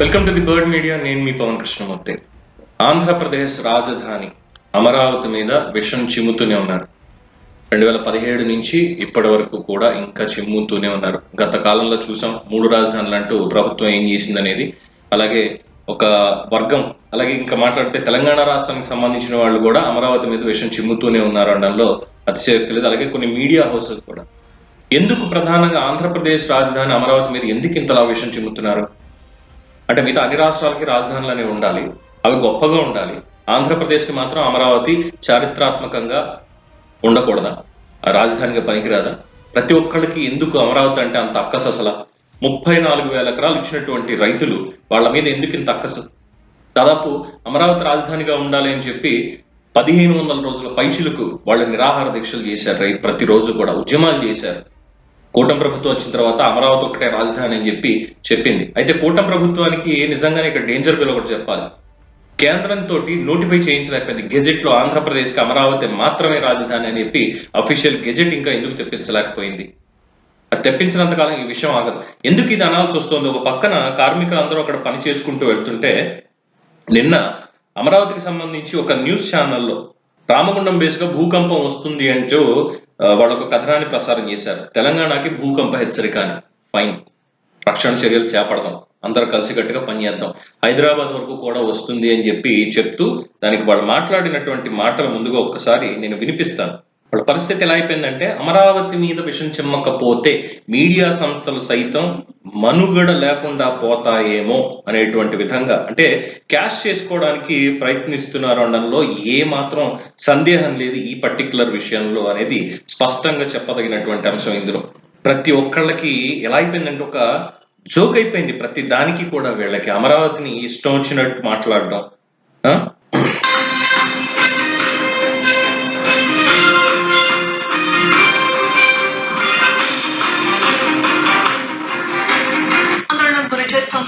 Welcome to the bird media నేను మీ పవన్ కృష్ణమూర్తి. ఆంధ్రప్రదేశ్ రాజధాని అమరావతి మీద విషం చిమ్ముతూనే ఉన్నారు. రెండు వేల పదిహేడు నుంచి ఇప్పటి వరకు కూడా ఇంకా చిమ్ముతూనే ఉన్నారు. గత కాలంలో చూసాం మూడు రాజధానులు అంటూ ప్రభుత్వం ఏం చేసిందనేది. అలాగే ఒక వర్గం అలాగే ఇంకా మాట్లాడితే తెలంగాణ రాష్ట్రానికి సంబంధించిన వాళ్ళు కూడా అమరావతి మీద విషం చిమ్ముతూనే ఉన్నారు అనడంలో అతిశయోక్తి లేదు. అలాగే కొన్ని మీడియా హౌసెస్ కూడా. ఎందుకు ప్రధానంగా ఆంధ్రప్రదేశ్ రాజధాని అమరావతి మీద ఎందుకు ఇంతలా విషం చిమ్ముతున్నారు? అంటే మిగతా అన్ని రాష్ట్రాలకి రాజధానులు అనేవి ఉండాలి. అవి గొప్పగా ఉండాలి. ఆంధ్రప్రదేశ్కి మాత్రం అమరావతి చారిత్రాత్మకంగా ఉండకూడదా? ఆ రాజధానిగా పనికిరాదా? ప్రతి ఒక్కళ్ళకి ఎందుకు అమరావతి అంటే అంత అక్కస అసలు? ముప్పై నాలుగు వేల ఎకరాలు ఇచ్చినటువంటి రైతులు వాళ్ళ మీద ఎందుకు ఇంత అక్కసు? దాదాపు అమరావతి రాజధానిగా ఉండాలి అని చెప్పి పదిహేను వందల రోజుల పైచిలకు వాళ్ళు నిరాహార దీక్షలు చేశారు రైతు ప్రతిరోజు కూడా ఉద్యమాలు చేశారు. కూటమి ప్రభుత్వం వచ్చిన తర్వాత అమరావతి ఒకటే రాజధాని అని చెప్పి చెప్పింది. అయితే కూటమి ప్రభుత్వానికి నిజంగానే ఇక్కడ డేంజర్ బిల్ ఒకటి చెప్పాలి. కేంద్రం తోటి నోటిఫై చేయించలేకపోయింది. గెజెట్లో ఆంధ్రప్రదేశ్కి అమరావతి మాత్రమే రాజధాని అని చెప్పి అఫీషియల్ గెజెట్ ఇంకా ఎందుకు తెప్పించలేకపోయింది? అది తెప్పించినంత కాలం ఈ విషయం ఆగదు. ఎందుకు ఇది అనాల్సి వస్తుంది? ఒక పక్కన కార్మికులు అందరూ అక్కడ పని చేసుకుంటూ వెళ్తుంటే నిన్న అమరావతికి సంబంధించి ఒక న్యూస్ ఛానల్లో రామగుండం బేస్గా భూకంపం వస్తుంది అంటూ ఆ, వాళ్ళు ఒక కథనాన్ని ప్రసారం చేశారు. తెలంగాణకి భూకంప హెచ్చరిక అని. ఫైన్. రక్షణ చర్యలు చేపడదాం. అందరూ కలిసికట్టుగా పనిచేద్దాం హైదరాబాద్ వరకు కూడా వస్తుంది అని చెప్పి చెప్తూ దానికి వాళ్ళు మాట్లాడినటువంటి మాటలు ముందుగా ఒక్కసారి నేను వినిపిస్తాను. వాళ్ళ పరిస్థితి ఎలా అయిపోయిందంటే అమరావతి మీద విషం చిమ్మకపోతే మీడియా సంస్థలు సైతం మనుగడ లేకుండా పోతాయేమో అనేటువంటి విధంగా అంటే క్యాష్ చేసుకోవడానికి ప్రయత్నిస్తున్నారు అనడంలో ఏ మాత్రం సందేహం లేదు ఈ పర్టికులర్ విషయంలో అనేది స్పష్టంగా చెప్పదగినటువంటి అంశం ఇందులో. ప్రతి ఒక్కళ్ళకి ఎలా అయిపోయిందంటే ఒక జోక్ అయిపోయింది ప్రతి దానికి కూడా వీళ్ళకి. అమరావతిని ఇష్టం వచ్చినట్టు మాట్లాడడం.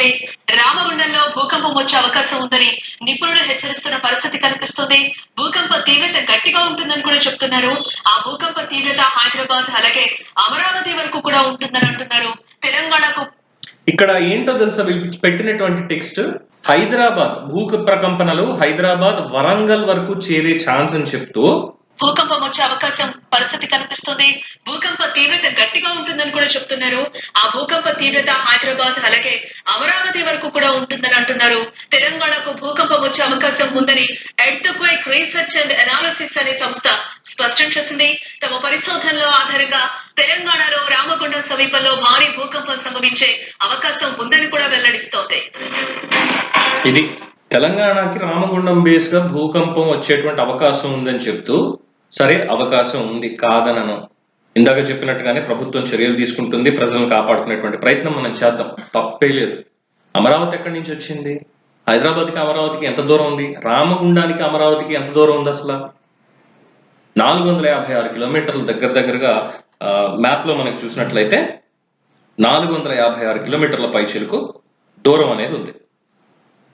గురి రామగుండంలో భూకంపం వచ్చే అవకాశం ఉందని నిపుణులు హెచ్చరిస్తున్న పరిస్థితి కనిపిస్తుంది. భూకంప తీవ్రత గట్టిగా ఉంటుందని కూడా చెప్తున్నారు. ఆ భూకంప తీవ్రత హైదరాబాద్ అలాగే అమరావతి వరకు కూడా ఉంటుందని అంటున్నారు. తెలంగాణకు ఇక్కడ ఏంటో తెలుసా? వీళ్ళు పెట్టినటువంటి టెక్స్ట్ హైదరాబాద్ భూ ప్రకంపనలు హైదరాబాద్ వరంగల్ వరకు చేరే ఛాన్స్ అని చెప్తూ భూకంపం వచ్చే అవకాశం పరిస్థితి కనిపిస్తుంది. భూకంప తీవ్రత గట్టిగా ఉంటుందని కూడా చెప్తున్నారు. ఆ భూకంప తీవ్రత హైదరాబాద్ అలాగే అమరావతి వరకు కూడా ఉంటుందని అంటున్నారు. తెలంగాణకు భూకంపం వచ్చే అవకాశం ఉందని ఎర్త్క్వేక్ రీసెర్చ్ అండ్ అనాలిసిస్ అనే సంస్థ స్పష్టం చేసింది. తమ పరిశోధనల ఆధారంగా తెలంగాణలో రామగుండం సమీపంలో భారీ భూకంపం సంభవించే అవకాశం ఉందని కూడా వెల్లడిస్తోంది. ఇది తెలంగాణకి రామగుండం బేస్గా భూకంపం వచ్చేటువంటి అవకాశం ఉందని చెప్తూ సరే అవకాశం ఉంది కాదనను. ఇందాక చెప్పినట్టుగానే ప్రభుత్వం చర్యలు తీసుకుంటుంది ప్రజలను కాపాడుకునేటువంటి ప్రయత్నం మనం చేద్దాం. తప్పే లేదు. అమరావతి ఎక్కడి నుంచి వచ్చింది? హైదరాబాద్కి అమరావతికి ఎంత దూరం ఉంది? రామగుండానికి అమరావతికి ఎంత దూరం ఉంది అసలు? నాలుగు వందల యాభై ఆరు కిలోమీటర్ల దగ్గర దగ్గరగా మ్యాప్లో మనకు చూసినట్లయితే నాలుగు వందల యాభై ఆరు కిలోమీటర్ల పైచిలకు దూరం అనేది ఉంది.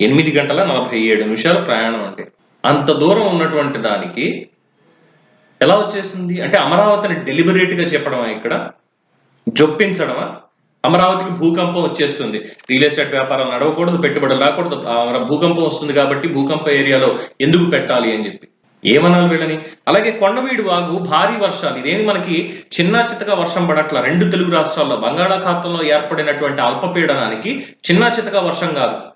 ఎనిమిది గంటల నలభై ఏడు నిమిషాల ప్రయాణం అండి. అంత దూరం ఉన్నటువంటి దానికి ఎలా వచ్చేసింది? అంటే అమరావతిని డెలిబరేట్గా చెప్పడమా ఇక్కడ? జొప్పించడమా? అమరావతికి భూకంపం వచ్చేస్తుంది. రియల్ ఎస్టేట్ వ్యాపారాలు నడవకూడదు పెట్టుబడులు రాకూడదు. భూకంపం వస్తుంది కాబట్టి భూకంప ఏరియాలో ఎందుకు పెట్టాలి అని చెప్పి. ఏమనాలి వీళ్ళని? అలాగే కొండవీడు వాగు భారీ వర్షాలు. ఇదేమి మనకి చిన్న చితక వర్షం పడట్ల? రెండు తెలుగు రాష్ట్రాల్లో బంగాళాఖాతంలో ఏర్పడినటువంటి అల్పపీడనానికి చిన్న చితక వర్షం కాదు.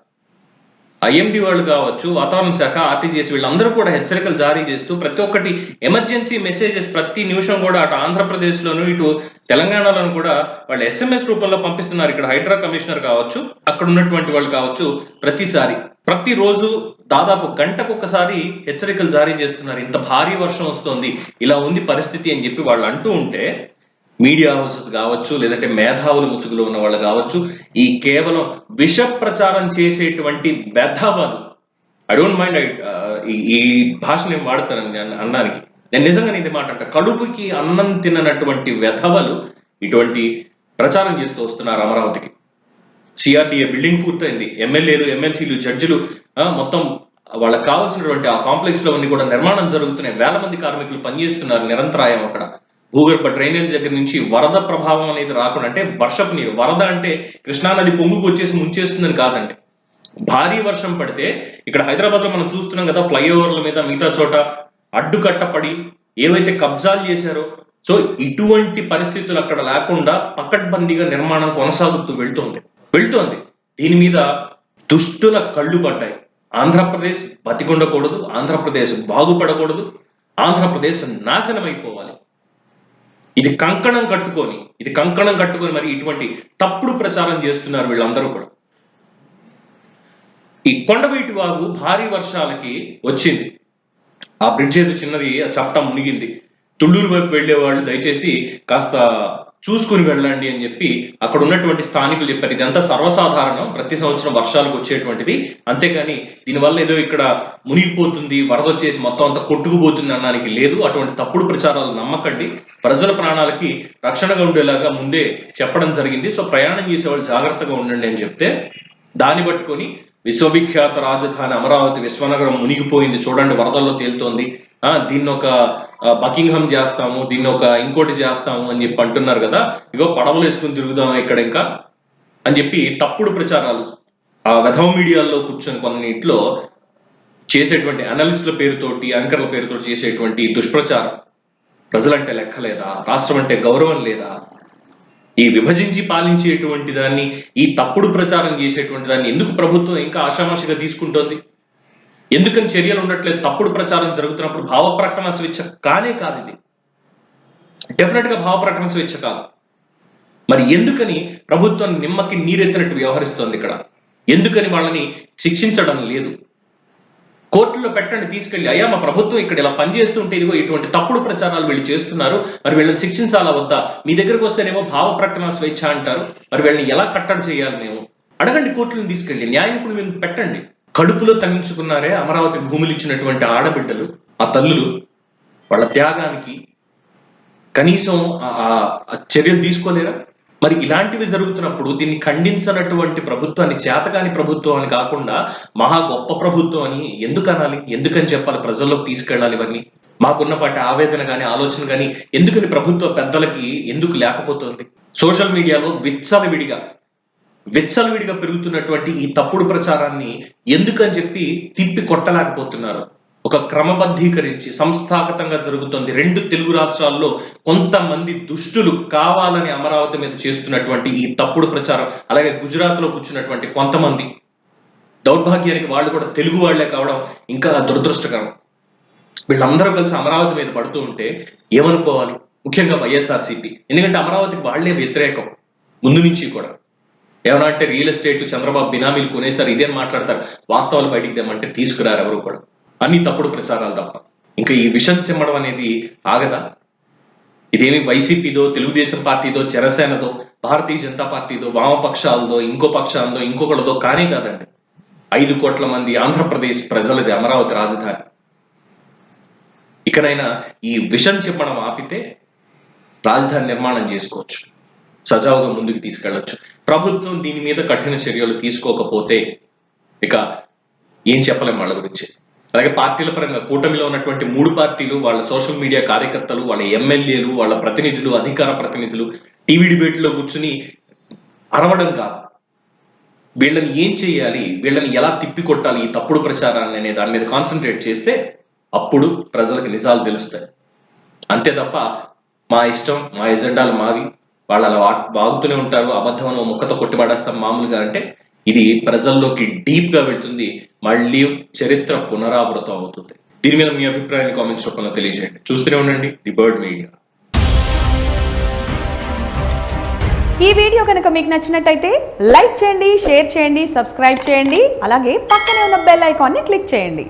ఐఎండి వాళ్ళు కావచ్చు వాతావరణ శాఖ ఆర్టీజీఎస్ వీళ్ళందరూ కూడా హెచ్చరికలు జారీ చేస్తూ ప్రతి ఒక్కటి ఎమర్జెన్సీ మెసేజెస్ ప్రతి నిమిషం కూడా అటు ఆంధ్రప్రదేశ్లోను ఇటు తెలంగాణలోను కూడా వాళ్ళు ఎస్ఎంఎస్ రూపంలో పంపిస్తున్నారు. ఇక్కడ హైడ్రా కమిషనర్ కావచ్చు అక్కడ ఉన్నటువంటి వాళ్ళు కావచ్చు ప్రతిసారి ప్రతిరోజు దాదాపు గంటకు ఒకసారి హెచ్చరికలు జారీ చేస్తున్నారు. ఇంత భారీ వర్షం వస్తోంది ఇలా ఉంది పరిస్థితి అని చెప్పి వాళ్ళు అంటూ ఉంటే మీడియా హౌసెస్ కావచ్చు లేదంటే మేధావుల ముసుగులో ఉన్న వాళ్ళు కావచ్చు ఈ కేవలం విష ప్రచారం చేసేటువంటి బెధవాలు ఐ డోంట్ మైండ్ ఈ భాష నేను వాడతానని అన్నానికి. నేను నిజంగా ఇది మాట అంట కడుపుకి అన్నం తిననటువంటి వెధవలు ఇటువంటి ప్రచారం చేస్తూ వస్తున్నారు అమరావతికి. సిఆర్డిఏ బిల్డింగ్ పూర్తయింది ఎమ్మెల్యేలు ఎమ్మెల్సీలు జడ్జిలు ఆ, మొత్తం వాళ్ళకి కావాల్సినటువంటి ఆ కాంప్లెక్స్లో అన్ని కూడా నిర్మాణం జరుగుతున్నాయి. వేల మంది కార్మికులు పనిచేస్తున్నారు నిరంతరాయం అక్కడ. భూగర్భ డ్రైనేజ్ దగ్గర నుంచి వరద ప్రభావం అనేది రాకుండా అంటే వర్షపు నీరు వరద అంటే కృష్ణానది పొంగుకు వచ్చేసి ముంచేస్తుందని కాదండి. భారీ వర్షం పడితే ఇక్కడ హైదరాబాద్లో మనం చూస్తున్నాం కదా ఫ్లైఓవర్ల మీద మిగతా చోట అడ్డుకట్టపడి ఏవైతే కబ్జాలు చేశారో సో ఇటువంటి పరిస్థితులు అక్కడ లేకుండా పకడ్బందీగా నిర్మాణం కొనసాగుతూ వెళ్తుంది. వెళ్తోంది. దీని మీద దుష్టుల కళ్ళు పడ్డాయి. ఆంధ్రప్రదేశ్ బతికుండకూడదు ఆంధ్రప్రదేశ్ బాగుపడకూడదు ఆంధ్రప్రదేశ్ నాశనం అయిపోవాలి ఇది కంకణం కట్టుకొని ఇది కంకణం కట్టుకొని మరి ఇటువంటి తప్పుడు ప్రచారం చేస్తున్నారు వీళ్ళందరూ కూడా. ఈ కొండవీటి వాగు భారీ వర్షాలకి వచ్చింది. ఆ బ్రిడ్జ్ ఏదో చిన్నది ఆ చప్ట మునిగింది. తుళ్ళూరు వైపు వెళ్ళే వాళ్ళు దయచేసి కాస్త చూసుకుని వెళ్ళండి అని చెప్పి అక్కడ ఉన్నటువంటి స్థానికులు చెప్పారు. ఇదంతా సర్వసాధారణం. ప్రతి సంవత్సరం వర్షాలకు వచ్చేటువంటిది. అంతేగాని దీనివల్ల ఏదో ఇక్కడ మునిగిపోతుంది వరద వచ్చేసి మొత్తం అంతా కొట్టుకుపోతుంది అనడానికి లేదు. అటువంటి తప్పుడు ప్రచారాలు నమ్మకండి. ప్రజల ప్రాణాలకి రక్షణగా ఉండేలాగా ముందే చెప్పడం జరిగింది. సో ప్రయాణం చేసే వాళ్ళు జాగ్రత్తగా ఉండండి అని చెప్తే దాన్ని పట్టుకొని విశ్వవిఖ్యాత రాజధాని అమరావతి విశ్వనగరం మునిగిపోయింది. చూడండి వరదల్లో తేలుతోంది. ఆ దీన్ని ఒక బకింగ్హమ్ చేస్తాము దీన్ని ఒక ఇంకోటి చేస్తాము అని చెప్పి అంటున్నారు కదా ఇగో పడవలు వేసుకుని తిరుగుదాం ఇక్కడ ఇంకా? అని చెప్పి తప్పుడు ప్రచారాలు. ఆ వెధవ మీడియాల్లో కూర్చొని కొన్నిట్లో చేసేటువంటి అనలిస్టుల పేరుతోటి యాంకర్ల పేరుతో చేసేటువంటి దుష్ప్రచారం. ప్రజలంటే లెక్కలేదా రాష్ట్రం అంటే గౌరవం లేదా? ఈ విభజించి పాలించేటువంటి దాన్ని ఈ తప్పుడు ప్రచారం చేసేటువంటి దాన్ని ఎందుకు ప్రభుత్వం ఇంకా ఆషామాషిగా తీసుకుంటోంది? ఎందుకని చర్యలు ఉండట్లేదు? తప్పుడు ప్రచారం జరుగుతున్నప్పుడు భావ ప్రకటన స్వేచ్ఛ కానే కాదు ఇది. డెఫినెట్గా భావ ప్రకటన స్వేచ్ఛ కాదు. మరి ఎందుకని ప్రభుత్వం నిమ్మకి నీరెత్తినట్టు వ్యవహరిస్తోంది ఇక్కడ? ఎందుకని వాళ్ళని శిక్షించడం లేదు? కోర్టులో పెట్టండి తీసుకెళ్ళి అయ్యా మా ప్రభుత్వం ఇక్కడ ఇలా పనిచేస్తుంటే ఇదిగో ఇటువంటి తప్పుడు ప్రచారాలు వీళ్ళు చేస్తున్నారు. మరి వీళ్ళని శిక్షించాలా వద్దా? మీ దగ్గరకు వస్తేనేమో భావ ప్రకటన స్వేచ్ఛ అంటారు. మరి వీళ్ళని ఎలా కట్టడి చేయాలి మేము? అడగండి కోర్టులను తీసుకెళ్ళి న్యాయకులు మేము పెట్టండి. కడుపులో తగ్గించుకున్నారే అమరావతి భూములు ఇచ్చినటువంటి ఆడబిడ్డలు ఆ తల్లులు వాళ్ళ త్యాగానికి కనీసం ఆ- చర్యలు తీసుకోలేరా? మరి ఇలాంటివి జరుగుతున్నప్పుడు దీన్ని ఖండించినటువంటి ప్రభుత్వాన్ని చేతకాని ప్రభుత్వం అని కాకుండా మహా గొప్ప ప్రభుత్వం అని ఎందుకు అనాలి? ఎందుకని చెప్పాలి? ప్రజల్లోకి తీసుకెళ్ళాలి ఇవన్నీ? మాకున్నపాటి ఆవేదన కానీ ఆలోచన కానీ ఎందుకని ప్రభుత్వ పెద్దలకి ఎందుకు లేకపోతుంది? సోషల్ మీడియాలో విచ్చలవిడిగా విచ్చలవిడిగా పెరుగుతున్నటువంటి ఈ తప్పుడు ప్రచారాన్ని ఎందుకని చెప్పి తిప్పి కొట్టలేకపోతున్నారు. ఒక క్రమబద్ధీకరించి సంస్థాగతంగా జరుగుతుంది. రెండు తెలుగు రాష్ట్రాల్లో కొంతమంది దుష్టులు కావాలని అమరావతి మీద చేస్తున్నటువంటి ఈ తప్పుడు ప్రచారం అలాగే గుజరాత్లో కూర్చున్నటువంటి కొంతమంది దౌర్భాగ్యానికి వాళ్ళు కూడా తెలుగు వాళ్ళే కావడం ఇంకా దురదృష్టకరం. వీళ్ళందరూ కలిసి అమరావతి మీద పడుతూ ఉంటే ఏమనుకోవాలి? ముఖ్యంగా వైఎస్ఆర్సీపీ. ఎందుకంటే అమరావతికి వాళ్ళే వ్యతిరేకం. ముందు నుంచి కూడా. ఏమన్నా అంటే రియల్ ఎస్టేట్ చంద్రబాబు బినామీలు కొనేసారు ఇదేం మాట్లాడతారు. వాస్తవాలు బయటికి తెమ్మంటే తీసుకురారు ఎవరు కూడా. అన్ని తప్పుడు ప్రచారాలు తప్ప. ఇంకా ఈ విషం చిమ్మడం అనేది ఆగదా? ఇదేమి వైసీపీదో తెలుగుదేశం పార్టీదో జనసేనదో భారతీయ జనతా పార్టీదో వామపక్షాలదో ఇంకో పక్షాలదో ఇంకొకటిదో కానే కాదండి. ఐదు కోట్ల మంది ఆంధ్రప్రదేశ్ ప్రజలది అమరావతి రాజధాని. ఇకనైనా ఈ విషం చెప్పడం ఆపితే రాజధాని నిర్మాణం చేసుకోవచ్చు. సజావుగా ముందుకు తీసుకెళ్ళొచ్చు ప్రభుత్వం దీని మీద కఠిన చర్యలు తీసుకోకపోతే ఇక ఏం చెప్పలేం వాళ్ళ గురించి. అలాగే పార్టీల పరంగా కూటమిలో ఉన్నటువంటి మూడు పార్టీలు వాళ్ళ సోషల్ మీడియా కార్యకర్తలు వాళ్ళ ఎమ్మెల్యేలు వాళ్ళ ప్రతినిధులు అధికార ప్రతినిధులు టీవీ డిబేట్లో కూర్చుని అరవడం కాదు. వీళ్ళని ఏం చేయాలి? వీళ్ళని ఎలా తిప్పి కొట్టాలి ఈ తప్పుడు ప్రచారాన్ని అనే దాని మీద కాన్సన్ట్రేట్ చేస్తే అప్పుడు ప్రజలకు నిజాలు తెలుస్తాయి. అంతే తప్ప మా ఇష్టం మా ఎజెండాలు మావి. వాళ్ళు అలా వాగుతూనే ఉంటారు అబద్ధం అని ఓ కొట్టిపడేస్తాం మామూలుగా అంటే ఇది ప్రజల్లోకి డీప్గా వెళ్తుంది మళ్ళీ చరిత్ర పునరావృతం అవుతుంది. దీని మీద మీ అభిప్రాయాన్ని కామెంట్స్ రూపంలో తెలియజేయండి. చూస్తూనే ఉండండి ది బర్డ్ మీడియా. ఈ వీడియో కనుక మీకు నచ్చినట్టయితే లైక్ చేయండి షేర్ చేయండి సబ్స్క్రైబ్ చేయండి అలాగే పక్కనే ఉన్న బెల్ ఐకాన్ని క్లిక్ చేయండి.